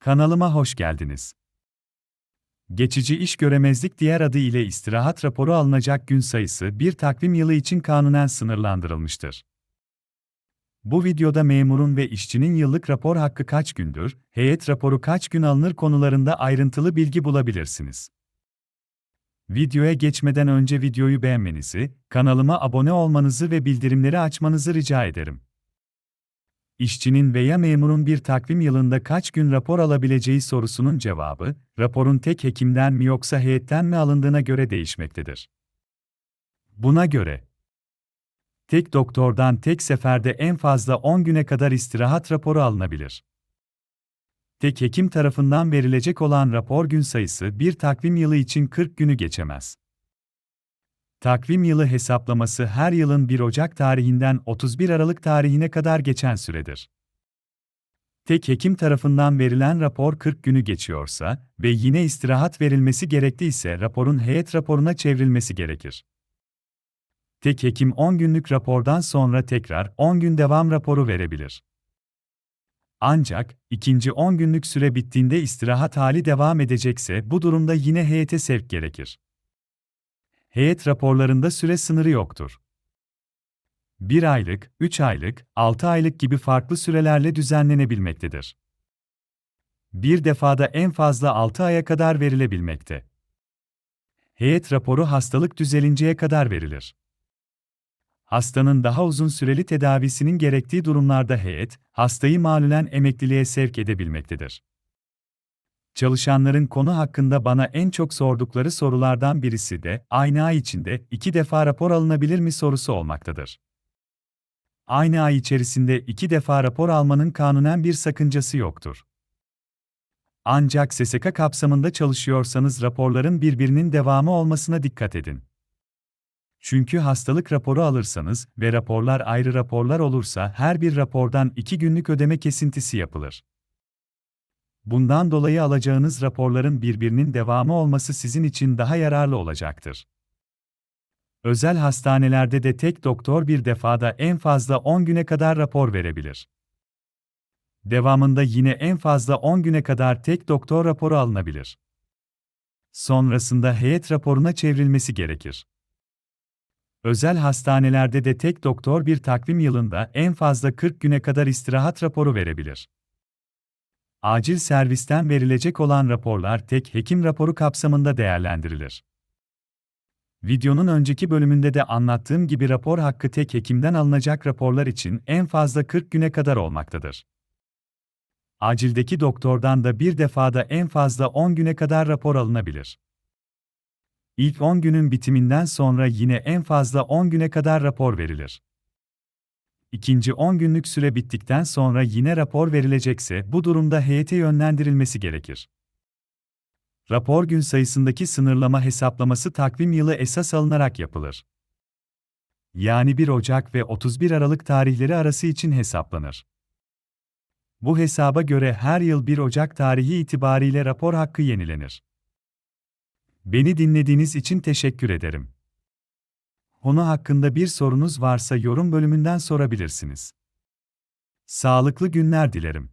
Kanalıma hoş geldiniz. Geçici iş göremezlik diğer adı ile istirahat raporu alınacak gün sayısı bir takvim yılı için kanunen sınırlandırılmıştır. Bu videoda memurun ve işçinin yıllık rapor hakkı kaç gündür, heyet raporu kaç gün alınır konularında ayrıntılı bilgi bulabilirsiniz. Videoya geçmeden önce videoyu beğenmenizi, kanalıma abone olmanızı ve bildirimleri açmanızı rica ederim. İşçinin veya memurun bir takvim yılında kaç gün rapor alabileceği sorusunun cevabı, raporun tek hekimden mi yoksa heyetten mi alındığına göre değişmektedir. Buna göre, tek doktordan tek seferde en fazla 10 güne kadar istirahat raporu alınabilir. Tek hekim tarafından verilecek olan rapor gün sayısı bir takvim yılı için 40 günü geçemez. Takvim yılı hesaplaması her yılın 1 Ocak tarihinden 31 Aralık tarihine kadar geçen süredir. Tek hekim tarafından verilen rapor 40 günü geçiyorsa ve yine istirahat verilmesi gerektiyse raporun heyet raporuna çevrilmesi gerekir. Tek hekim 10 günlük rapordan sonra tekrar 10 gün devam raporu verebilir. Ancak ikinci 10 günlük süre bittiğinde istirahat hali devam edecekse bu durumda yine heyete sevk gerekir. Heyet raporlarında süre sınırı yoktur. 1 aylık, 3 aylık, 6 aylık gibi farklı sürelerle düzenlenebilmektedir. Bir defada en fazla 6 aya kadar verilebilmekte. Heyet raporu hastalık düzelinceye kadar verilir. Hastanın daha uzun süreli tedavisinin gerektiği durumlarda heyet, hastayı malulen emekliliğe sevk edebilmektedir. Çalışanların konu hakkında bana en çok sordukları sorulardan birisi de, aynı ay içinde iki defa rapor alınabilir mi sorusu olmaktadır. Aynı ay içerisinde iki defa rapor almanın kanunen bir sakıncası yoktur. Ancak SSK kapsamında çalışıyorsanız raporların birbirinin devamı olmasına dikkat edin. Çünkü hastalık raporu alırsanız ve raporlar ayrı raporlar olursa her bir rapordan iki günlük ödeme kesintisi yapılır. Bundan dolayı alacağınız raporların birbirinin devamı olması sizin için daha yararlı olacaktır. Özel hastanelerde de tek doktor bir defada en fazla 10 güne kadar rapor verebilir. Devamında yine en fazla 10 güne kadar tek doktor raporu alınabilir. Sonrasında heyet raporuna çevrilmesi gerekir. Özel hastanelerde de tek doktor bir takvim yılında en fazla 40 güne kadar istirahat raporu verebilir. Acil servisten verilecek olan raporlar tek hekim raporu kapsamında değerlendirilir. Videonun önceki bölümünde de anlattığım gibi rapor hakkı tek hekimden alınacak raporlar için en fazla 40 güne kadar olmaktadır. Acildeki doktordan da bir defada en fazla 10 güne kadar rapor alınabilir. İlk 10 günün bitiminden sonra yine en fazla 10 güne kadar rapor verilir. İkinci 10 günlük süre bittikten sonra yine rapor verilecekse bu durumda heyete yönlendirilmesi gerekir. Rapor gün sayısındaki sınırlama hesaplaması takvim yılı esas alınarak yapılır. Yani 1 Ocak ve 31 Aralık tarihleri arası için hesaplanır. Bu hesaba göre her yıl 1 Ocak tarihi itibariyle rapor hakkı yenilenir. Beni dinlediğiniz için teşekkür ederim. Konu hakkında bir sorunuz varsa yorum bölümünden sorabilirsiniz. Sağlıklı günler dilerim.